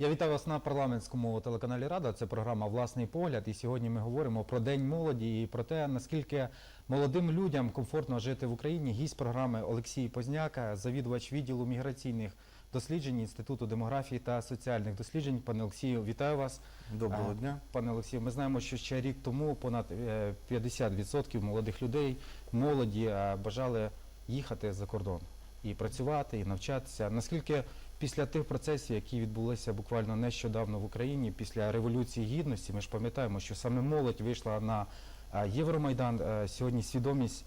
Я вітаю вас на парламентському телеканалі Рада. Це програма Власний погляд. І сьогодні ми говоримо про День молоді і про те, наскільки молодим людям комфортно жити в Україні. Гість програми Олексій Позняка, завідувач відділу міграційних досліджень Інституту демографії та соціальних досліджень. Пане Олексію, вітаю вас. Доброго Е, дня. Пане Олексію, ми знаємо, що ще рік тому понад е, 50% молодих людей, молоді е, бажали їхати за кордон і працювати, і навчатися. Наскільки після тих процесів, які відбулися буквально нещодавно в Україні, після революції гідності, ми ж пам'ятаємо, що саме молодь вийшла на е, Євромайдан. е, Сьогодні свідомість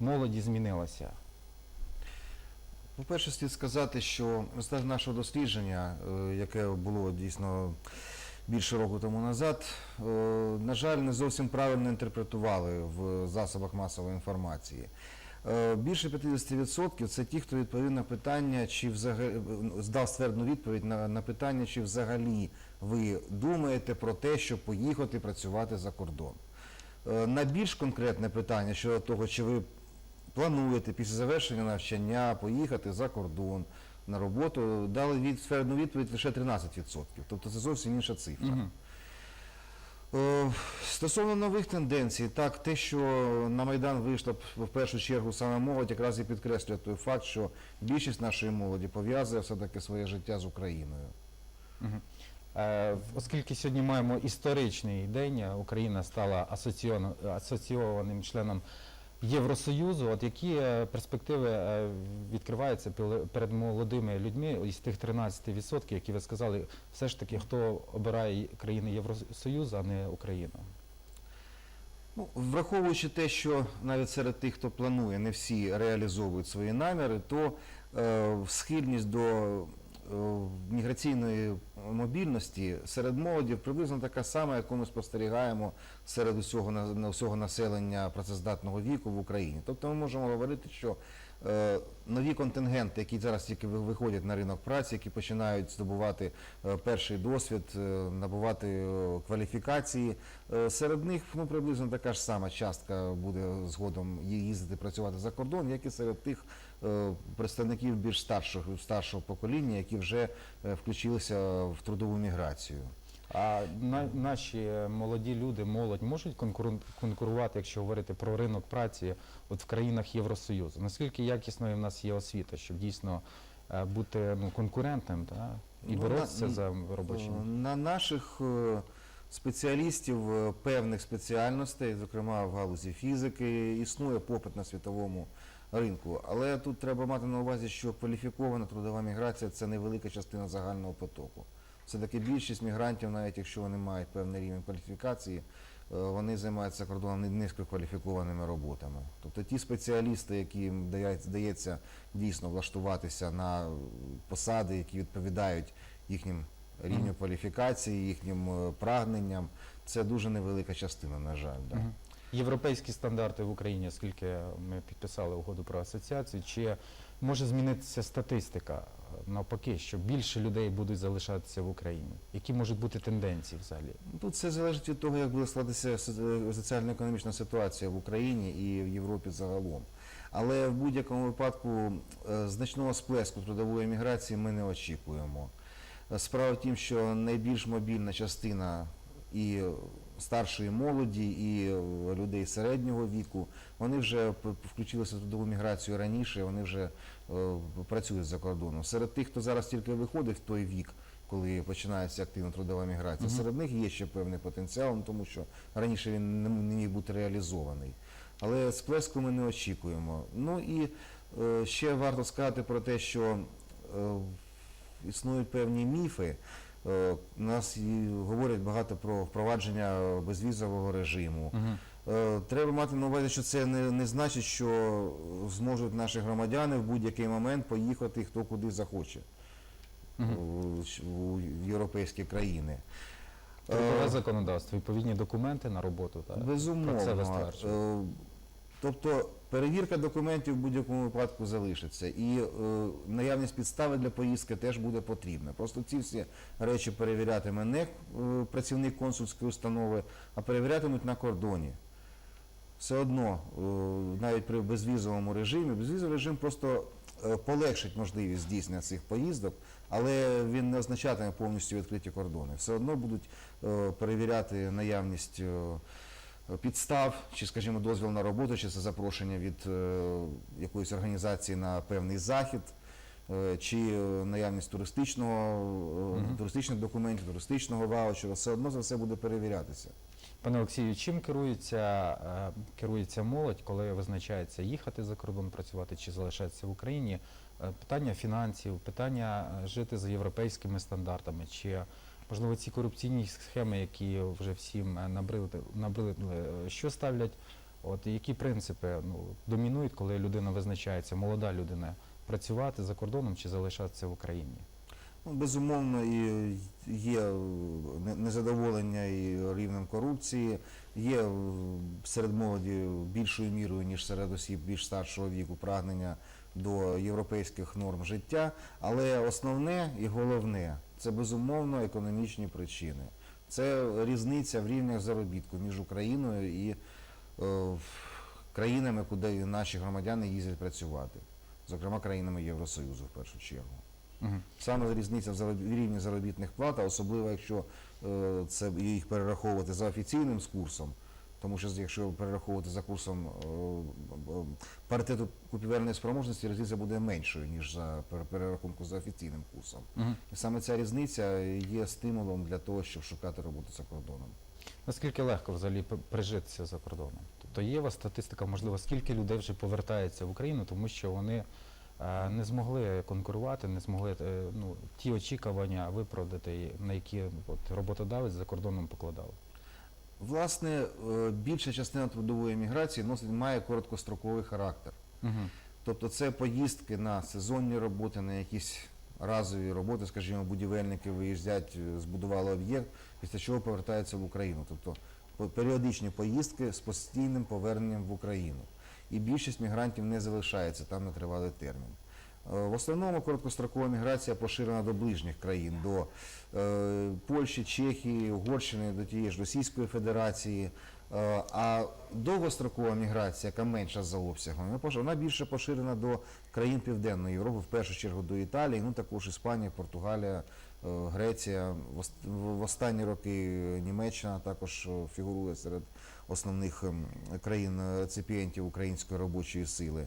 молоді змінилася. По-перше, слід сказати, що результаті нашого дослідження, е, яке було дійсно більше року тому назад, на жаль, не зовсім правильно інтерпретували в засобах масової інформації. Е, Більше 50% це ті, хто відповів на питання, чи взагалі здав ствердну відповідь на, на питання, чи взагалі ви думаєте про те, щоб поїхати працювати за кордон. Е, На більш конкретне питання щодо того, чи ви плануєте після завершення навчання поїхати за кордон на роботу, дали від, ствердну відповідь лише 13%. Тобто це зовсім інша цифра. Мгм. Е, Стосовно нових тенденцій, так, те, що на Майдан вийшла в першу чергу саме молодь, якраз і підкреслює той факт, що більшість нашої молоді пов'язує все-таки своє життя з Україною. Е, Оскільки сьогодні маємо історичний день, Україна стала асоційованим членом Євросоюзу. От які е, перспективи е, відкриваються перед молодими людьми із тих 13%, які ви сказали, все ж таки, хто обирає країни Євросоюзу, а не Україну? Ну, враховуючи те, що навіть серед тих, хто планує, не всі реалізовують свої наміри, то е, схильність до міграційної мобільності серед молоді приблизно така сама, яку ми спостерігаємо серед усього, усього населення працездатного віку в Україні. Тобто ми можемо говорити, що е, нові контингенти, які зараз тільки ви- виходять на ринок праці, які починають здобувати е, перший досвід, е, набувати е, кваліфікації, е, серед них ну, приблизно така ж сама частка буде згодом їздити працювати за кордон, як і серед тих е, представників більш старшого, старшого покоління, які вже е, включилися в трудову міграцію. А на, наші е, молоді люди, молодь можуть конкуру- конкурувати, якщо говорити про ринок праці, от в країнах Євросоюзу? Наскільки якісною в нас є освіта, щоб дійсно е, бути ну, конкурентним та, і Ну, боротися на- за Е, робочими? На наших е, спеціалістів е, певних спеціальностей, зокрема в галузі фізики, існує попит на світовому ринку. Але тут треба мати на увазі, що кваліфікована трудова міграція це невелика частина загального потоку. Все-таки більшість мігрантів, навіть якщо вони мають певний рівень кваліфікації, е, вони займаються кордоном низькокваліфікованими роботами. Тобто ті спеціалісти, яким дає- здається дійсно влаштуватися на посади, які відповідають їхнім рівню кваліфікації, їхнім е, прагненням, це дуже невелика частина, на жаль. Да. Європейські стандарти в Україні, оскільки ми підписали угоду про асоціацію, чи може змінитися статистика навпаки, що більше людей будуть залишатися в Україні? Які можуть бути тенденції взагалі? Ну, Тут все залежить від того, як буде складатися соціально-економічна ситуація в Україні і в Європі загалом. Але в будь-якому випадку е, значного сплеску трудової міграції ми не очікуємо. Справа в тім, що найбільш мобільна частина і старшої молоді, і людей середнього віку, вони вже включилися в трудову міграцію раніше, вони вже е, працюють за кордоном. Серед тих, хто зараз тільки виходить в той вік, коли починається активна трудова міграція, серед них є ще певний потенціал, тому що раніше він не не міг бути реалізований. Але сплеску ми не очікуємо. Ну і е, ще варто сказати про те, що е, існують певні міфи. Е, у нас говорять багато про впровадження безвізового режиму. Е, Треба мати на увазі, що це не, не значить, що зможуть наші громадяни в будь-який момент поїхати хто куди захоче Мгм. у, європейські країни. Трудове Е, законодавство, відповідні документи на роботу. Так? Безумовно. Про це ви стверджуєте. Е, Тобто перевірка документів в будь-якому випадку залишиться. І е, наявність підстави для поїздки теж буде потрібна. Просто ці всі речі перевірятиме не е, працівник консульської установи, а перевірятимуть на кордоні. Все одно, е, навіть при безвізовому режимі, безвізовий режим просто е, полегшить можливість здійснення цих поїздок, але він не означатиме повністю відкриті кордони. Все одно будуть е, перевіряти наявність е, підстав, чи, скажімо, дозвіл на роботу, чи це запрошення від е, якоїсь організації на певний захід, е, чи е, наявність туристичного, Мгм. туристичних документів, туристичного ваучера, все одно за все буде перевірятися. Пане Олексію, чим керується, керується молодь, коли визначається їхати за кордон працювати чи залишатися в Україні? Питання фінансів, питання жити за європейськими стандартами, чи можливо ці корупційні схеми, які вже всім е, набрили, набрили е, що ставлять? От які принципи ну, домінують, коли людина визначається, молода людина, працювати за кордоном чи залишатися в Україні? Ну, безумовно, є е, незадоволення і рівнем корупції, є серед молоді більшою мірою, ніж серед осіб більш старшого віку, прагнення до європейських норм життя. Але основне і головне це безумовно економічні причини. Це різниця в рівнях заробітку між Україною і е, країнами, куди наші громадяни їздять працювати, зокрема країнами Євросоюзу в першу чергу. Саме різниця в зароб- рівні заробітних плат, особливо якщо е, це їх перераховувати за офіційним курсом, тому що якщо перераховувати за курсом е, е, паритету купівельної спроможності, різниця буде меншою, ніж за перерахунку за офіційним курсом. І саме ця різниця є стимулом для того, щоб шукати роботу за кордоном. Наскільки легко взагалі прижитися за кордоном? Тобто є у вас статистика, можливо, скільки людей вже повертається в Україну, тому що вони е, не змогли конкурувати, не змогли ну, ті очікування виправдати, на які от, роботодавець за кордоном покладав. Власне, е, більша частина трудової міграції носить має короткостроковий характер. Угу. Тобто це поїздки на сезонні роботи, на якісь разові роботи, скажімо, будівельники виїздять, е, збудували об'єкт, після чого повертаються в Україну. Тобто періодичні поїздки з постійним поверненням в Україну. І більшість мігрантів не залишається там на тривалий термін. Е, В основному короткострокова міграція поширена до ближніх країн, до е, Польщі, Чехії, Угорщини, до тієї ж Російської Федерації. Е, А довгострокова міграція, яка менша за обсягом, вона більше поширена до країн Південної Європи, в першу чергу до Італії, ну також Іспанія, Португалія, Греція. В останні роки Німеччина також фігурує серед основних ем, країн реципієнтів української робочої сили.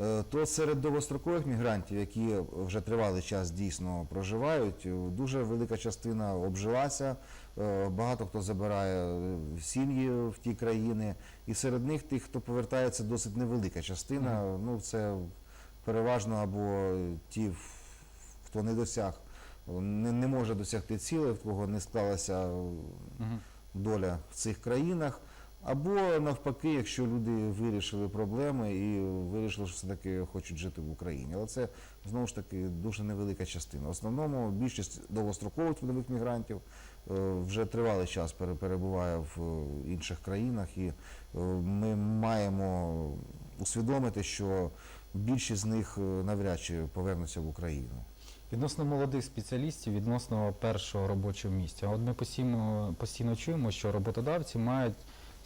Е, То серед довгострокових мігрантів, які вже тривалий час дійсно проживають, е, дуже велика частина обжилася. Е, Багато хто забирає сім'ї в ті країни, і серед них тих, хто повертається, досить невелика частина. Ну це переважно або ті, хто не досяг, не, не може досягти цілей, в кого не склалася Угу. доля в цих країнах. Або навпаки, якщо люди вирішили проблеми і вирішили, що все-таки хочуть жити в Україні. Але це знову ж таки дуже невелика частина. В основному більшість довгострокових трудових мігрантів е, вже тривалий час пере- перебуває в е, інших країнах, і е, ми маємо усвідомити, що більшість з них навряд чи повернуться в Україну. Відносно молодих спеціалістів, відносно першого робочого місця. От ми постійно, постійно чуємо, що роботодавці мають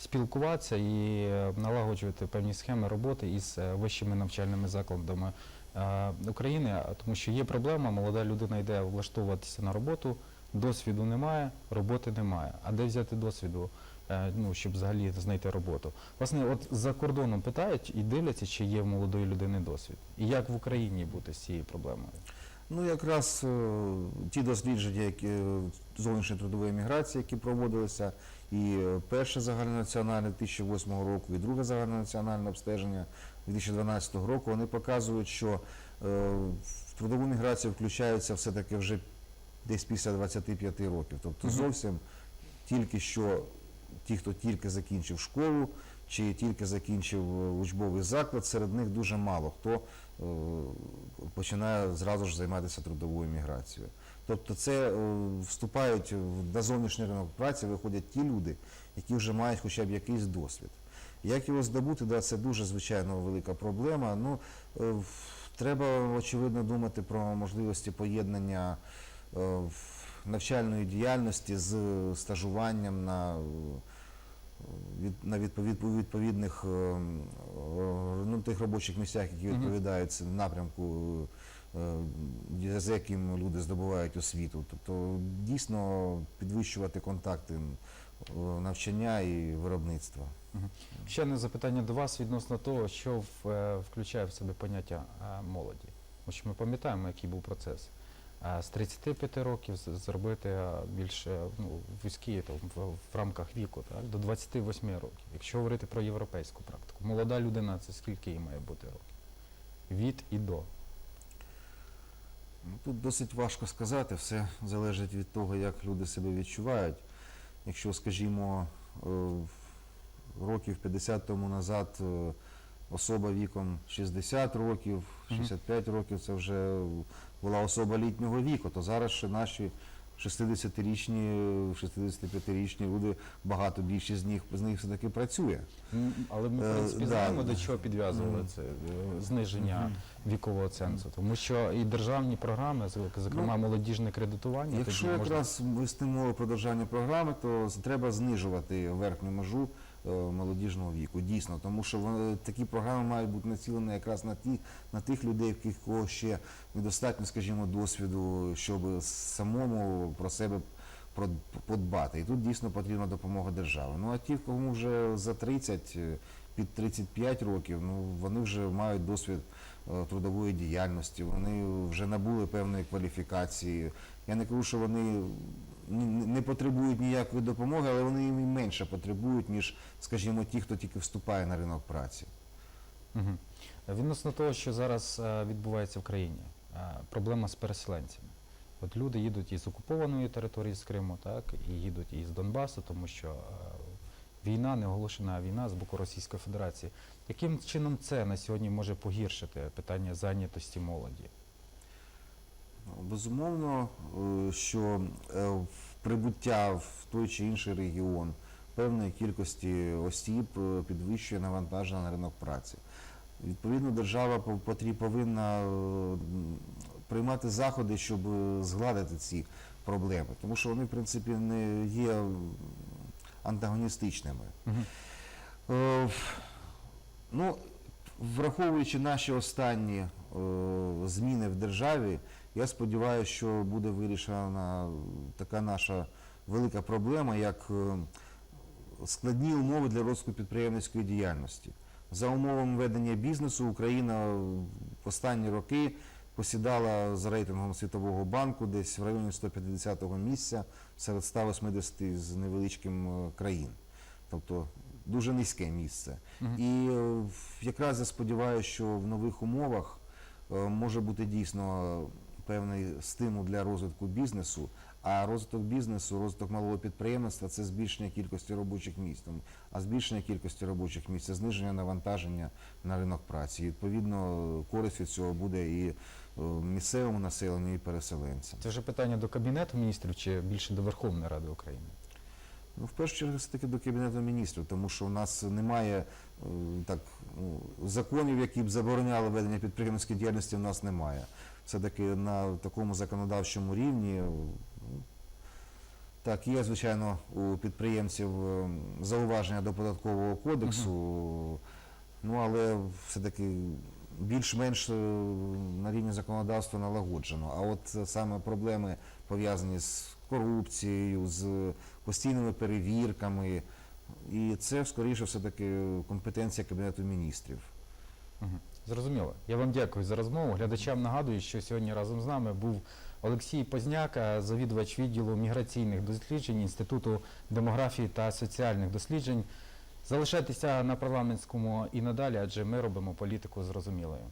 спілкуватися і е, налагоджувати певні схеми роботи із е, вищими навчальними закладами е, України, тому що є проблема, молода людина йде влаштовуватися на роботу, досвіду немає, роботи немає. А де взяти досвіду, ну, щоб взагалі знайти роботу? Власне, от за кордоном питають і дивляться, чи є в молодої людини досвід. І як в Україні бути з цією проблемою? Ну, якраз ті дослідження, які зовнішньої трудової міграції, які проводилися, і е, перше загальнонаціональне 2008 року, і друге загальнонаціональне обстеження 2012 року, вони показують, що е, в трудову міграцію включаються все-таки вже десь після 25 років. Тобто зовсім тільки що ті, хто тільки закінчив школу чи тільки закінчив е, учбовий заклад, серед них дуже мало хто починає зразу ж займатися трудовою міграцією. Тобто це е, вступають на зовнішній ринок праці, виходять ті люди, які вже мають хоча б якийсь досвід. Як його здобути, да, це дуже звичайно велика проблема. Ну, е, треба очевидно думати про можливості поєднання е, навчальної діяльності з стажуванням на на відповідних е, е, ну, тих робочих місцях, які відповідають напрямку, е, за яким люди здобувають освіту. Тобто дійсно підвищувати контакти навчання і виробництва. Ще одне запитання до вас відносно того, що е, включає в себе поняття е, молоді. Тому що ми пам'ятаємо, який був процес. З 35 років зробити е, більш е, ну, вузькі в, в рамках віку, так, до 28 років. Якщо говорити про європейську практику, молода людина це скільки їй має бути років? Від і до. Ну, Тут досить важко сказати, все залежить від того, як люди себе відчувають. Якщо, скажімо, е, років 50 тому назад е, особа віком 60 років, 65 років це вже була особа літнього віку, то зараз ще наші 60-річні, 65-річні люди, багато більшість з них з них все-таки працює. Але ми, в Е, принципі, знаємо, до чого підв'язували це е, зниження вікового цензу. Тому що і державні програми, зокрема молодіжне кредитування, Якщо якраз вести мову про державні програми, то треба знижувати верхню межу молодіжного віку. Дійсно, тому що вони, такі програми мають бути націлені якраз на ті, на тих людей, в кого ще недостатньо, скажімо, досвіду, щоб самому про себе подбати. І тут дійсно потрібна допомога держави. Ну а ті, кому вже за 30, е, під 35 років, ну вони вже мають досвід е, трудової діяльності, вони вже набули певної кваліфікації. Я не кажу, що вони не потребують ніякої допомоги, але вони її менше потребують, ніж, скажімо, ті, хто тільки вступає на ринок праці. Мгм. Відносно того, що зараз е, відбувається в країні, е, проблема з переселенцями. От люди їдуть із окупованої території з Криму, так, і їдуть із Донбасу, тому що е, війна, неоголошена війна з боку Російської Федерації. Яким чином це на сьогодні може погіршити питання зайнятості молоді? Безумовно, е, що е, прибуття в той чи інший регіон певної кількості осіб е, підвищує навантаження на ринок праці. Відповідно, держава повинна приймати заходи, щоб згладити ці проблеми, тому що вони, в принципі, не є антагоністичними. Ну, враховуючи наші останні зміни в державі, я сподіваюся, що буде вирішена така наша велика проблема, як е, складні умови для розвитку підприємницької діяльності. За умовами ведення бізнесу Україна в останні роки посідала за рейтингом Світового банку десь в районі 150-го місця серед 180 з невеличким е, країн. Тобто дуже низьке місце. Мгм. І е, якраз я сподіваюся, що в нових умовах може бути дійсно певний стимул для розвитку бізнесу. А розвиток бізнесу, розвиток малого підприємництва це збільшення кількості робочих місць. А збільшення кількості робочих місць це зниження навантаження на ринок праці. І, відповідно, користь від цього буде і е, місцевому населенню, і переселенцям. Це вже питання до Кабінету міністрів чи більше до Верховної Ради України? Ну, в першу чергу, все таки до Кабінету міністрів, тому що в нас немає е, так, ну, законів, які б забороняли ведення підприємницької діяльності, в нас немає. Все-таки на такому законодавчому рівні. Так, є, звичайно, у підприємців е, зауваження до податкового кодексу, ну але все-таки більш-менш е, на рівні законодавства налагоджено. А от саме проблеми пов'язані з корупцією, з постійними перевірками. І це, скоріше, все-таки компетенція Кабінету міністрів. Мгм. Зрозуміло. Я вам дякую за розмову. Глядачам нагадую, що сьогодні разом з нами був Олексій Позняка, завідувач відділу міграційних досліджень Інституту демографії та соціальних досліджень. Залишайтеся на парламентському і надалі, адже ми робимо політику зрозумілою.